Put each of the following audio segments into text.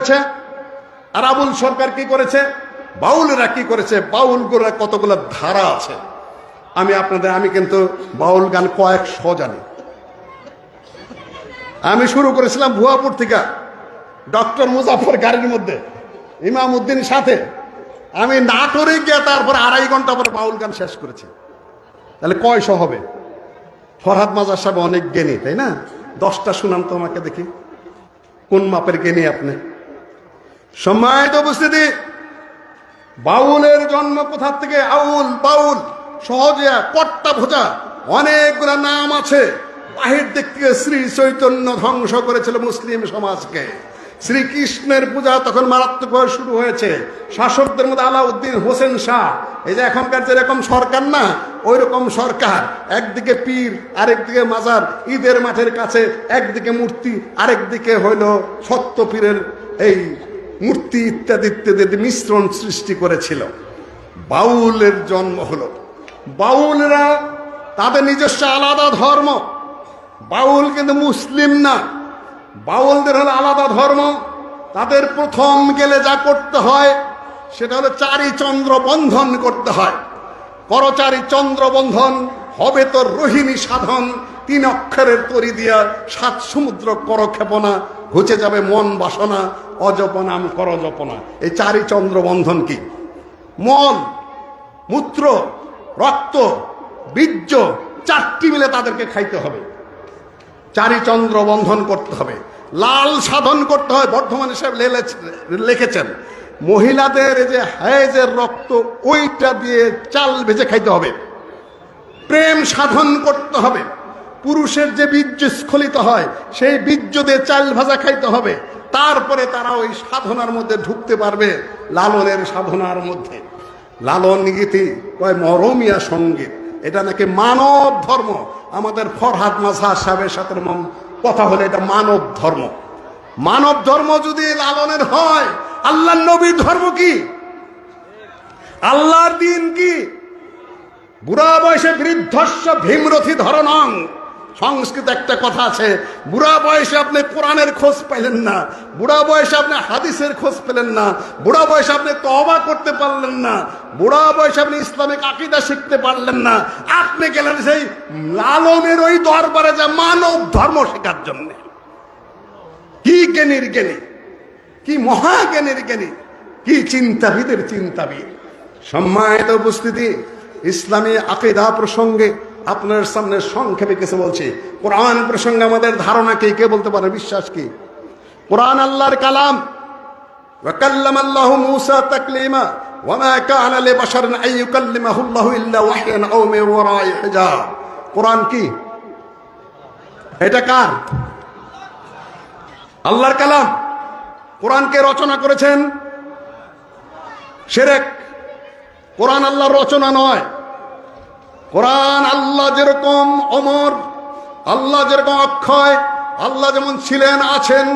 করেছে? আর আবুল সরকার কি করেছে? বাউলরা কি করেছে? বাউলগুলোর কতগুলো ধারা আছে? আমি আপনাদের, আমি কিন্তু বাউল গান কয়েকশো জানি। আমি শুরু করেছিলাম ভুয়াপুর থেকে ডক্টর মুজাফর গাড়ির মধ্যে ইমাম উদ্দিন সাথে। আমি নাটোরে গিয়ে তারপর আড়াই ঘণ্টা পরে বাউল গান শেষ করেছি। তাহলে কয়শো হবে? ফরহাদ মাজার সাহেব অনেক জ্ঞানী, তাই না? দশটা শুনান তো আমাকে দেখি। কোন মাপের জ্ঞানী আপনি? সম্মানিত উপস্থিতি, বাউলের জন্ম কোথা থেকে? আউল, বাউল, সহজে কট্টা ভোজা, অনেকগুলো নাম আছে। বাহির দিক থেকে শ্রী চৈতন্য ধ্বংস করেছিল মুসলিম সমাজকে। শ্রীকৃষ্ণের পূজা তখন মারাত্মকভাবে শুরু হয়েছে। শাসকদের মধ্যে আলাউদ্দিন হোসেন শাহ। এই যে এখনকার যেরকম সরকার না ওই রকম সরকার। একদিকে পীর, আরেকদিকে মাজার। ঈদের মাঠের কাছে একদিকে মূর্তি, আরেকদিকে হইল সত্য পীরের এই মূর্তি ইত্যাদি ইত্যাদি মিশ্রণ সৃষ্টি করেছিল। বাউলের জন্ম হলো। বাউলরা তাদের নিজস্ব আলাদা ধর্ম। বাউল কিন্তু মুসলিম না। বাউলদের হলো আলাদা ধর্ম। তাদের প্রথম গেলে যা করতে হয়, সেটা হলো চারি চন্দ্র বন্ধন করতে হয়। করচারি চন্দ্র বন্ধন, হবে তোর রোহিণী সাধন। তিন অক্ষরের তরি দিয়া সাত সমুদ্র কর করক্ষেপনা, ঘুচে যাবে মন বাসনা অজপনাম করজপনা এই চারি চন্দ্র বন্ধন কি? মন, মূত্র, রক্ত, বীর্য, চারটি মিলে তাদেরকে খাইতে হবে। চারিচন্দ্র বন্ধন করতে হবে। লাল সাধন করতে হয়, বর্ধমান সাহেব লিখেছেন। মহিলাদের যে হায়েজের রক্ত, ওইটা দিয়ে চাল ভেজে খাইতে হবে। প্রেম সাধন করতে হবে। পুরুষের যে বীর্য স্খলিত হয়, সেই বীর্য দিয়ে চাল ভাজা খাইতে হবে। তারপরে তারা ওই সাধনার মধ্যে ঢুকতে পারবে, লালনের সাধনার মধ্যে। লালন গীতি কয়, মরমিয়া সংগীত। এটা নাকি মানব ধর্ম। আমাদের ফরহাদ মাঝা সাহেবের সাথে কথা হলে এটা মানব ধর্ম। মানব ধর্ম যদি লালনের হয়, আল্লাহ নবীর ধর্ম কি? আল্লাহর দিন কি? বুড়া বয়সে বৃদ্ধস্ব ভীমরথী ধরনং সংস্কৃত একটা কথা আছে, বুড়া বয়সে আপনি কোরআনের খোঁজ পেলেন না, বুড়া বয়সে আপনি হাদিসের খোঁজ পেলেন না, বুড়া বয়সে আপনি তবা করতে পারলেন না, বুড়া বয়সে আপনি ইসলামিক আকিদা শিখতে পারলেন না, আপনি গেলেন সেই লালনের ওই দরবারে যা মানব ধর্ম শেখার জন্য। কি জ্ঞানীর জ্ঞানী? কি মহাজ্ঞানীর জ্ঞানী? কি চিন্তাবিদের চিন্তাবিদ? সম্মানিত উপস্থিতি, ইসলামী আকিদা প্রসঙ্গে আপনার সামনে সংক্ষেপে কিছু বলছি কোরআন প্রসঙ্গে আমাদের ধারণা কি কে বলতে পারে বিশ্বাস কি কোরআন আল্লাহর কালাম وكلم الله موسى تكليما وما كان لبشر ان يكلمه الله الا وحيا او من وراء حجاب কোরআন কি এটা কার আল্লাহর কালাম কোরআনকে রচনা করেছেন সেরেক কোরআন আল্লাহর রচনা নয় কোরআন আল্লাহ যেরকম অমর, আল্লাহ যেরকম অক্ষয়, আল্লাহ যেমন ছিলেন, আছেন,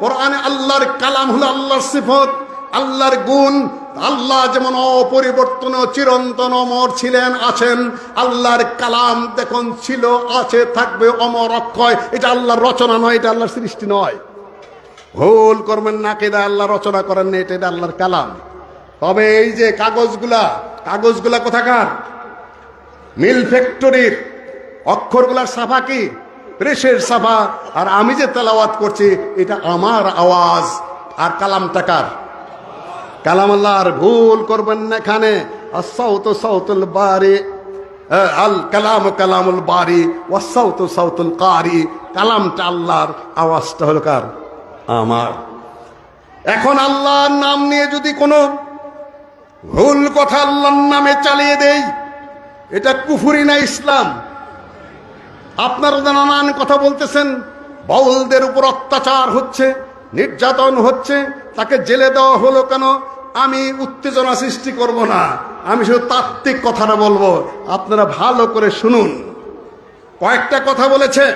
কোরআনে আল্লাহর কালাম হলো আল্লাহর সিফত, আল্লাহর গুণ, আল্লাহ যেমন অপরিবর্তন, চিরন্তন অমর ছিলেন, আছেন, আল্লাহর কালাম দেখুন ছিল, আছে, থাকবে, অমর, অক্ষয়, এটা আল্লাহর রচনা নয়, এটা আল্লাহর সৃষ্টি নয়। ভুল করবেন না কেদা আল্লাহ রচনা করেন না এটা এটা আল্লাহর কালাম। তবে এই যে কাগজগুলা কাগজগুলা কোথাকার? মিল ফ্যাক্টরির অক্ষরগুলার সাফা কি? প্রেসের সাফা। আর আমি যে তেলাওয়াত করছি, এটা আমার আওয়াজ। আর কালাম টাকার কালাম আল্লাহর ভুল করবেন না এখানে। বারি। আল কালাম বারি। কারি। আল্লাহর আওয়াজটা কার? আমার। এখন আল্লাহর নাম নিয়ে যদি কোনো ভুল কথা আল্লাহর নামে চালিয়ে দেই এটা কুফুরি না ইসলাম। আপনারা নানান কথা বলতেছেন, বাউলদের উপর অত্যাচার হচ্ছে, নির্যাতন হচ্ছে, তাকে জেলে দেওয়া হলো কেন? আমি উত্তেজনা সৃষ্টি করব না। আমি শুধু তাত্ত্বিক কথাটা বলব। আপনারা ভালো করে শুনুন। কয়েকটা কথা বলেছে।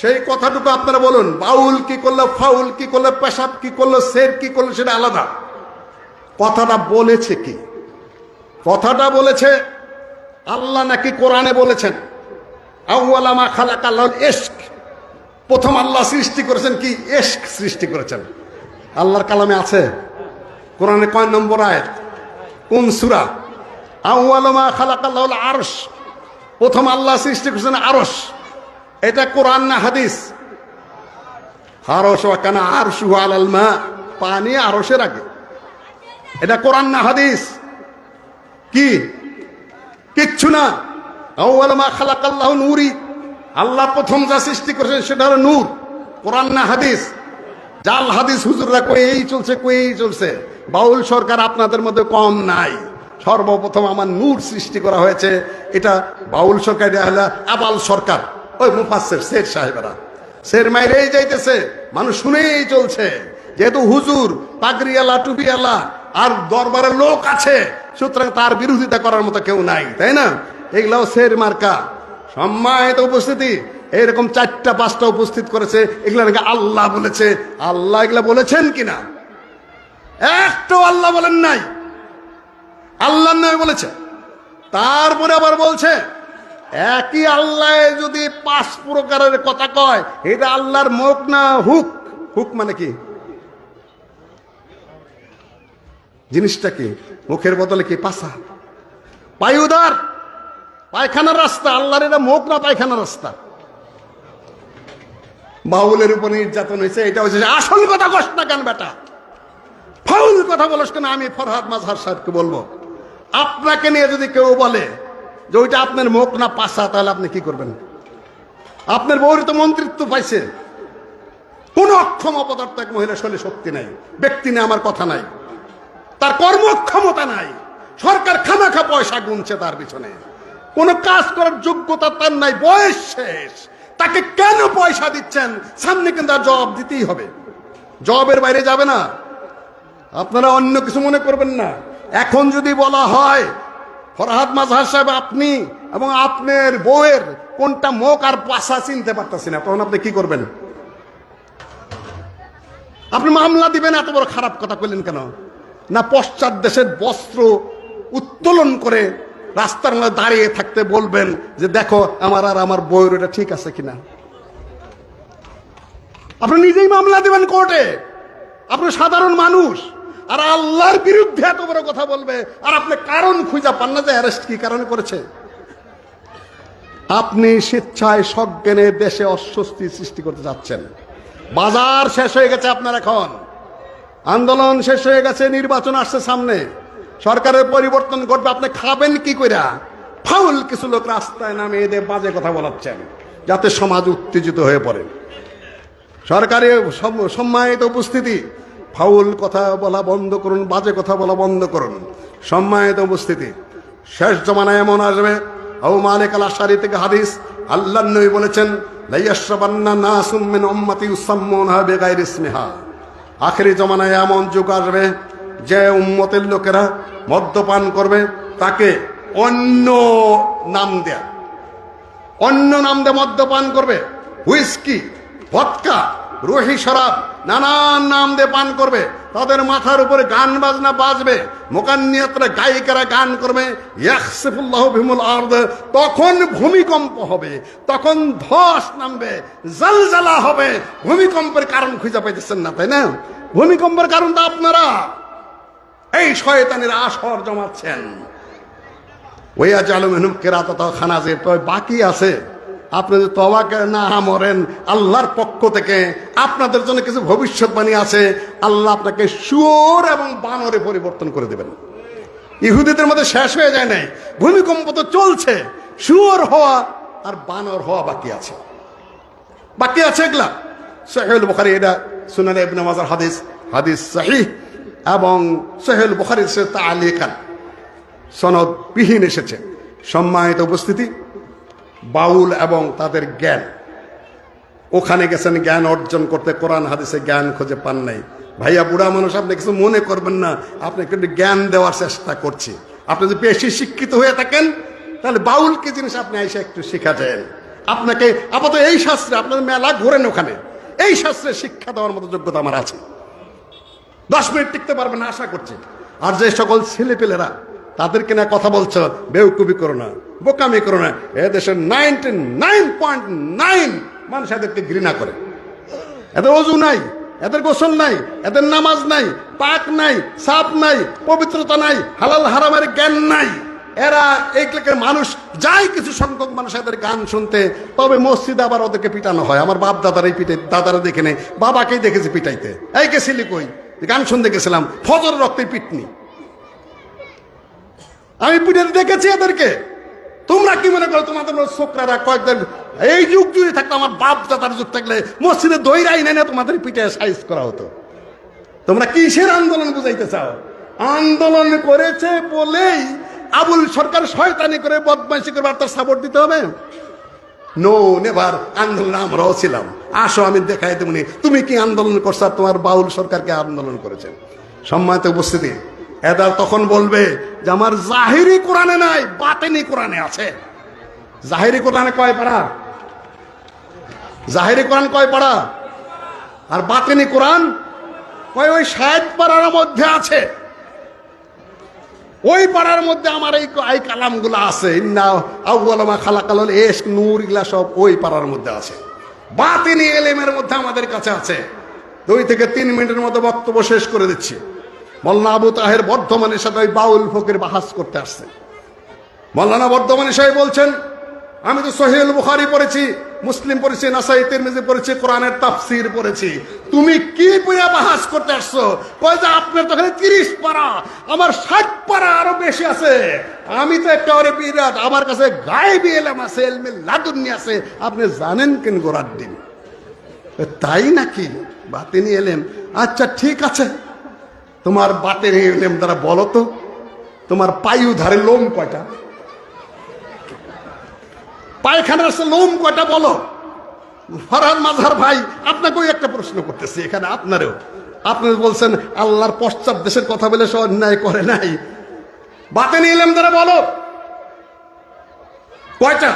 সেই কথাটুকু আপনারা বলুন। বাউল কি করল, ফাউল কি করল, পেশাব কি করল, শের কি করল, সেটা আলাদা। কথাটা বলেছে কি? কথাটা বলেছে আল্লাহ নাকি কোরআনে বলেছেন আউ্লামা খালাক আল্লাহ এশক প্রথম আল্লাহ সৃষ্টি করেছেন কি? এশক সৃষ্টি করেছেন। আল্লাহর কালামে আছে, কোরআনে কয় নম্বর আয়াত? কোন সুরা? আউয়ালমা খালাকাল্লাহুল আরশ। প্রথম আল্লাহ সৃষ্টি করেছেন আরশ। এটা কোরআন না হাদিস? হারস কেন আরশু আলাল মা। পানি আরশের আগে। এটা কোরআন না হাদিস? কি? কিচ্ছু না। আউয়ালমা খালাকাল্লাহু নূরি। আল্লাহ প্রথম যা সৃষ্টি করেছেন সেটা হলো নূর, কোরআন না হাদিস। জাল হাদিস হুজুররা কই এই চলছে কই এই চলছে। বাউল সরকার আপনাদের মধ্যে কম নাই। সর্বপ্রথম আমার নূর সৃষ্টি করা হয়েছে। এটা বাউল সরকার হলো আবাল সরকার। ওই মুফাসের শের সাহেবেরা। শের মাইরেই যাইতেছে, মানুষ শুনেই চলছে। যেহেতু হুজুর পাগড়িয়ালা টুপিয়ালা আর দরবারের লোক আছে সুতরাং তার বিরোধিতা করার মতো কেউ নাই, তাই না? এগুলাও শের মার্কা। সম্মানিত উপস্থিতি, এরকম চারটা, পাঁচটা উপস্থিত করেছে, এগুলা নাকি আল্লাহ বলেছে। আল্লাহ এগুলা বলেছেন কিনা? একটাও আল্লাহ বলেন নাই। আল্লাহ নয় বলেছে। তারপরে আবার বলছে, একই আল্লাহ যদি পাঁচ প্রকারের কথা কয়, এটা আল্লাহর মুখ না হুক? হুক মানে কি? জিনিসটা কি মুখের বদলে কি পাশা পায়ুদার পায়খানার রাস্তা, আল্লাহর এটা মুখ না পায়খানার রাস্তা? বাউলের উপর নির্যাতন হয়েছে, এটা হচ্ছে যে আসল কথা কষ্ট না কেন বেটা? ফাউল কথা বলস কেন? আমি ফরহাদ মাজহার সাহেবকে বলব। আপনাকে নিয়ে যদি কেউ বলে যে ওইটা আপনার মুখ না পাশা তাহলে আপনি কি করবেন? আপনার বউর তো মন্ত্রিত্ব পাইছে। কোন অক্ষম অপদার্থ এক মহিলা শরীরে শক্তি নাই, ব্যক্তি নিয়ে আমার কথা নাই। তার কর্মক্ষমতা নাই। সরকার খামাখা পয়সা গুনছে তার পিছনে। কোন কাজ করার যোগ্যতা তার নাই, বয়স শেষ। তাকে কেন পয়সা দিচ্ছেন? সামনে কিন্তু আর জবাব দিতেই হবে। জবের বাইরে যাবে না। আপনারা অন্য কিছু মনে করবেন না। এখন যদি বলা হয়, ফরহাদ মাজহার সাহেব, আপনি এবং আপনার বউয়ের কোনটা মুখ আর পাশা চিনতে পারতেছি না, তখন আপনি কি করবেন? আপনি মামলা দিবেন, এত বড় খারাপ কথা কইলেন কেন? না পশ্চাৎ দেশের বস্ত্র উত্তোলন করে রাস্তার মধ্যে দাঁড়িয়ে থাকতে বলবেন যে দেখো, আমার আর আমার বইয়ের এটা ঠিক আছে কিনা। আপনি নিজেই মামলা দিবেন কোর্টে। আপনি সাধারণ মানুষ। আর আল্লাহর বিরুদ্ধে এত বড় কথা বলবে। আর আপনি কারণ খুঁজা পান না যে অ্যারেস্ট কি কারণে করেছে। আপনি স্বেচ্ছায় সজ্ঞানে দেশে অস্বস্তি সৃষ্টি করতে যাচ্ছেন। বাজার শেষ হয়ে গেছে আপনার এখন। আন্দোলন শেষ হয়ে গেছে, নির্বাচন আসছে সামনে। সরকারের পরিবর্তন ঘটবে, আপনি খাবেন কি কইরা? ফাউল কিছু লোক রাস্তায় নামে এদের বাজে কথা বলাচ্ছেন, যাতে সমাজ উত্তেজিত হয়ে পড়ে। সরকারি সম্মানিত উপস্থিতি, ফাউল কথা বলা বন্ধ করুন, বাজে কথা বলা বন্ধ করুন। সম্মানিত উপস্থিতি, শেষ জমানায় এমন আসবে আউ মালিক আল আশারি থেকে হাদিস আল্লাহ নবী বলেছেন, লাইয়াশরাবান্না নাসুম মিন উম্মতি ইউসাম্মুনহা বিগাইরি ইসমিহা। আখেরি জমানায় এমন যুগ আসবে যে উম্মতের লোকেরা মদ্যপান করবে, তাকে অন্য নাম দেয়া। অন্য নাম দেয় মদ্যপান করবে। হুইস্কি ভৎকা রুহি শরাব নানান নাম দিয়ে পান করবে। তাদের মাথার উপরে গান বাজনা বাজবে। মোকান্নিয়াতরা গায়িকারা গান করবে। ইয়াকসিফুল্লাহ বিমুল আরদ। তখন ভূমিকম্প হবে। তখন ধস নামবে। জালজালা হবে। ভূমিকম্পের কারণ খুঁজে পাইতেছেন না, তাই না? ভূমিকম্পের কারণ তো আপনারা। এই শয়তানের আসর জমাচ্ছেন। ওইয়া জালুমেনুম কেরাত খানাজের। তবে বাকি আছে আপনি যদি তবাকে না মরেন, আল্লাহর পক্ষ থেকে আপনাদের জন্য কিছু ভবিষ্যৎবাণী আছে, আল্লাহ আপনাকে সুর এবং বানরে পরিবর্তন করে দেবেন। ইহুদিদের মধ্যে শেষ হয়ে যায় নাই, ভূমিকম্প তো চলছে সুর হওয়া আর বানর হওয়া বাকি আছে। বাকি আছে এগুলা। সোহেল বুখারি এটা শুনানি ইবনে মাজার হাদিস হাদিস সহিহ, এবং সোহেল বুখারির সে তালিকান। সনদ বিহীন এসেছে। সম্মানিত উপস্থিতি। বাউল এবং তাদের জ্ঞান। ওখানে গেছেন, জ্ঞান অর্জন করতে, কোরআন হাদিসে জ্ঞান খুঁজে পান নাই। ভাইয়া, বুড়া মানুষ, আপনি কিছু মনে করবেন না। আপনি কিন্তু জ্ঞান দেওয়ার চেষ্টা করছি। আপনি যদি বেশি শিক্ষিত হয়ে থাকেন, তাহলে বাউল কি জিনিস আপনি এসে একটু শিখাতেন। আপনাকে আপাতত এই শাস্ত্রে আপনার মেলা ঘোরেন ওখানে। এই শাস্ত্রে শিক্ষা দেওয়ার মতো যোগ্যতা আমার আছে। দশ মিনিট টিকতে পারবেন আশা করছি। আর যে সকল ছেলেপেলেরা, তাদেরকে না কথা বলছো, বেউকুবি করো না। বোকামি করো না এদেশের নাইনটি নাইন পয়েন্ট নাইন মানুষ এদেরকে ঘৃণা করে। এদের অজু নাই, এদের গোসল নাই, এদের নামাজ নাই, পাক নাই, সাপ নাই, পবিত্রতা নাই, হালাল হারামের জ্ঞান নাই। এরা এইগুলোকে মানুষ যায় কিছু সংখ্যক মানুষ এদের গান শুনতে, তবে মসজিদে আবার ওদেরকে পিটানো হয়। আমার বাপ দাদারাই পিটে দাদারা দেখে নেই বাবাকেই দেখেছি পিটাইতে। এই গেছিলি কই? গান শুনতে গেছিলাম, ফজর রক্তে পিটনি। আমি পিঠে দেখেছি এদেরকে। তোমরা কি মনে করো তোমাদের ছোকরারা কয়েকদিন এই যুগ যদি থাকতো আমার বাপ দাদার যুগ থাকলে মসজিদে দইরাই নেই না তোমাদের পিঠে সাইজ করা হতো? তোমরা কিসের আন্দোলন বুঝাইতে চাও? আন্দোলন করেছে বলেই আবুল সরকার শয়তানি করে বদমাইশি করে তার সাপোর্ট দিতে হবে। নো, নেভার, আন্দোলন আমরাও ছিলাম। আসো, আমি দেখাই তেমনি তুমি কি আন্দোলন করছ তোমার বাউল সরকারকে আন্দোলন করেছেন সম্মানিত উপস্থিতি এদার তখন বলবে যে আমার জাহিরি কোরআনে নাই, বাতেনি কোরআনে আছে। জাহিরি কোরআনে কয় পারা? জাহিরি কোরআন কয় পারা? আর বাতেনি কোরআন কয় ওই ষাট পাড়ার মধ্যে আছে। ওই পাড়ার মধ্যে আমার এই এই কালামগুলো আছে আউ্বালামা খালাকাল এস নূর ইগুলা সব ওই পাড়ার মধ্যে আছে। বাতিনি এলেমের মধ্যে আমাদের কাছে আছে। দুই থেকে তিন মিনিটের মতো বক্তব্য শেষ করে দিচ্ছি। মল্লা আবু তাহের বর্ধমানের সাথে ওই বাউল ফকির বাহাস করতে আসছে। মল্লানা বর্ধমানী সাহেব বলছেন, আমি তো সহিল বুখারি পড়েছি, মুসলিম পড়েছি, নাসাই তিরমিজি পড়েছি, কোরআনের তাফসির পড়েছি। তুমি কি বইয়া বাহাস করতে আসছো? কয় যে আপনার তো এখানে তিরিশ পারা, আমার ষাট পারা আরও বেশি আছে। আমি তো একেবারে বিরাট, আমার কাছে গায়েবি এলাম আছে, এলমে লাদুন্নি আছে। আপনি জানেন কেন গোড়ার দিন? তাই নাকি? বাতিনি এলেম আচ্ছা ঠিক আছে। তোমার বাতিনি এলেম দ্বারা বলো তো, তোমার পায়ু ধারে লোম কয়টা? পায়খানার সে লোম কয়টা বলো? ফরহাদ মাঝহার ভাই, আপনাকেও একটা প্রশ্ন করতেছি এখানে, আপনারও। আপনি বলছেন, আল্লাহর পশ্চাৎ দেশের কথা বলে সে অন্যায় করে নাই। বাতে এলাম তারা বলো। কয়টা?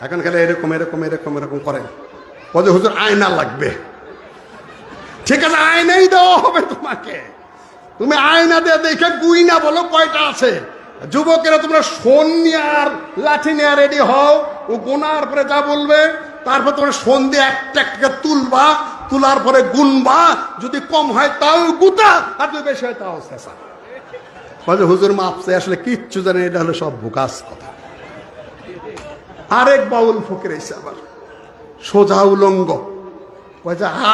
এখন খেলে এরকম এরকম এরকম এরকম করে বলছে, হুজুর, আয়না লাগবে। ঠিক আছে, আয়নাই দেওয়া হবে তোমাকে। তুমি আয়না দিয়ে দেখে গুই না বলো কয়টা আছে। যুবকেরা তোমরা সোন নিয়ে আর লাঠি নিয়ে রেডি হও, ও গোনার পরে যা বলবে, তারপর তোমরা সোন দিয়ে একটা একটা তুলবা, তোলার পরে গুনবা, যদি কম হয় তাও গুতা, আর যদি বেশি হয় তাও শেষা। বলছে হুজুর মাপছে আসলে কিচ্ছু জানে এটা হলো সব বুকাস কথা। আরেক বাউল ফকির এসে আবার, সোজা উলঙ্গ।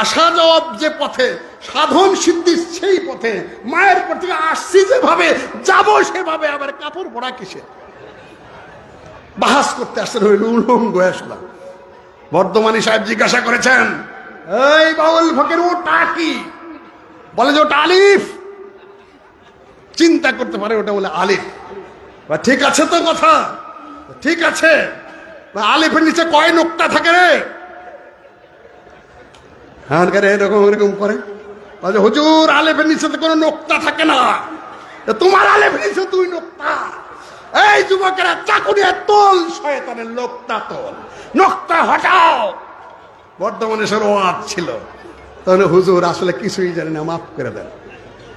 আসা জবাব যে পথে সাধন সিদ্ধি সেই পথে। মায়ের পর থেকে আসছি যেভাবে, যাব সেভাবে। আবার কাপড় পরা কিসে বাহাস করতে আসছেন ওই উলঙ্গ আসলাম। বর্ধমানী সাহেব জিজ্ঞাসা করেছেন, এই বাউল ফকির, ওটা কি? বলে যে, ওটা আলিফ। চিন্তা করতে পারে, ওটা বলে আলিফ। ঠিক আছে তো কথা? ঠিক আছে। আলিফের নিচে কয় নোকটা থাকে রে? হ্যাঁ এরকম এরকম করে। বলছে হুজুর আলেফের নিচে কোনো নোকতা থাকে না। তোমার আলেফের নিচে তুই নোকতা। এই যুবকেরা, চাকুরিয়া তোল, শয়তানের লোকটা তোল। নোকতা হটাও। বর্ধমানে সর ওয়াজ ছিল। তাহলে হুজুর, আসলে কিছুই জানি না, মাফ করে দেন।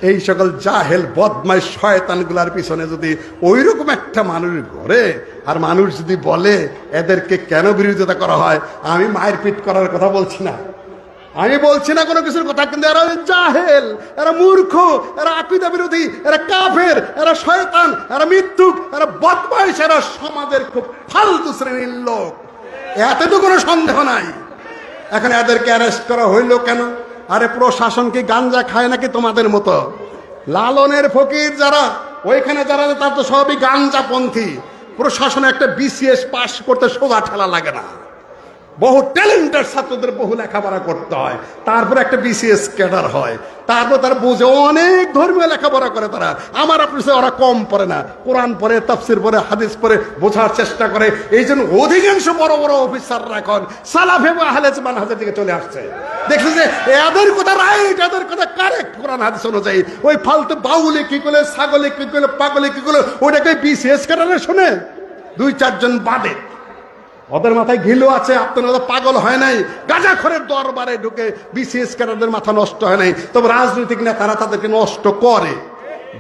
এই সকল জাহেল বদমাই শয়তানগুলার পিছনে যদি ওইরকম একটা মানুষ ঘরে, আর মানুষ যদি বলে, এদেরকে কেন বিরোধিতা করা হয়? আমি মায়ের পিট করার কথা বলছি না। আমি বলছি না কোনো কিছুর কথা, কিন্তু এরা জাহেল, এরা মূর্খ, এরা আকিদা বিরোধী, এরা কাফের, এরা শয়তান, এরা মৃত্যুক এরা বদমাইশ, এরা সমাজের খুব ফালতু শ্রেণির লোক। এতে তো কোনো সন্দেহ নাই। এখন এদেরকে অ্যারেস্ট করা হইল কেন? আরে প্রশাসন কি গাঞ্জা খায় নাকি তোমাদের মতো? লালনের ফকির যারা, ওইখানে যারা তার তো সবই গাঞ্জাপন্থী। প্রশাসনে একটা বিসিএস পাস করতে সোজা ঠেলা লাগে না। বহু ট্যালেন্টেড ছাত্রদের বহু লেখাপড়া করতে হয়। তারপর একটা বিসিএস ক্যাডার হয়। তারপর তারা বুঝে অনেক ধর্মীয় লেখাপড়া করে তারা। আমার আপনার চেয়ে ওরা কম পড়ে না। কোরআন পড়ে, তাফসির পড়ে, হাদিস পড়ে, বোঝার চেষ্টা করে। এই জন্য অধিকাংশ বড় বড় অফিসাররা এখন সালাফে বা আহলেজ মানহাজের দিকে চলে আসছে। দেখছে যে, এদের কথা রাইট এদের কথা কারেক্ট কোরআন, হাদিস অনুযায়ী। ওই ফালতু বাউলে কি করলে, ছাগলে কি করলে, পাগলে কি করলে ওটাকে বিসিএস ক্যাডারে শোনে। দুই, চারজন বাদে। ওদের মাথায় ঘিলু আছে, আপনারা পাগল হয় নাই। গাজাখরের দরবারে ঢুকে বিসিএস ক্যাডারদের মাথা নষ্ট হয় নাই। তবে রাজনৈতিক নেতারা তাদেরকে নষ্ট করে।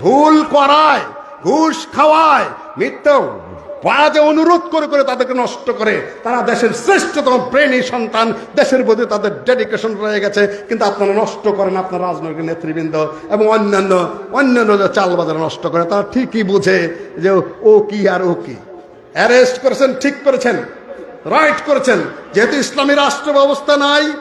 ভুল করায়, ঘুষ খাওয়ায় মিথ্যা ওয়াজে অনুরোধ করে করে তাদেরকে নষ্ট করে। তারা দেশের শ্রেষ্ঠতম প্রেমী সন্তান, দেশের প্রতি তাদের ডেডিকেশন রয়ে গেছে। কিন্তু আপনারা নষ্ট করেন আপনার রাজনৈতিক নেতৃবৃন্দ এবং অন্যান্য অন্যান্য যে চালবাজার নষ্ট করে, তারা ঠিকই বুঝে যে ও কি আর ও কি। অ্যারেস্ট করেছেন, ঠিক করেছেন। রাইট করেছেন। যেহেতু ইসলামী রাষ্ট্র ব্যবস্থা নাই,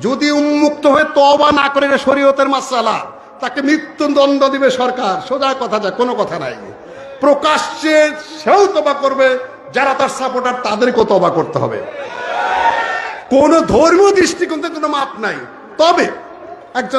যদি উন্মুক্ত হয়ে তবা না করে শরীয়তের মাসালা, তাকে মৃত্যুদণ্ড দিবে সরকার। সোজা কথা যা, কোনো কথা নাই। প্রকাশ্যে সেও তবা করবে, যারা তার সাপোর্টার তাদেরকেও তবা করতে হবে। কোন ধর্মীয় দৃষ্টিকোণ থেকে কোনো মাপ নাই। তবে একজন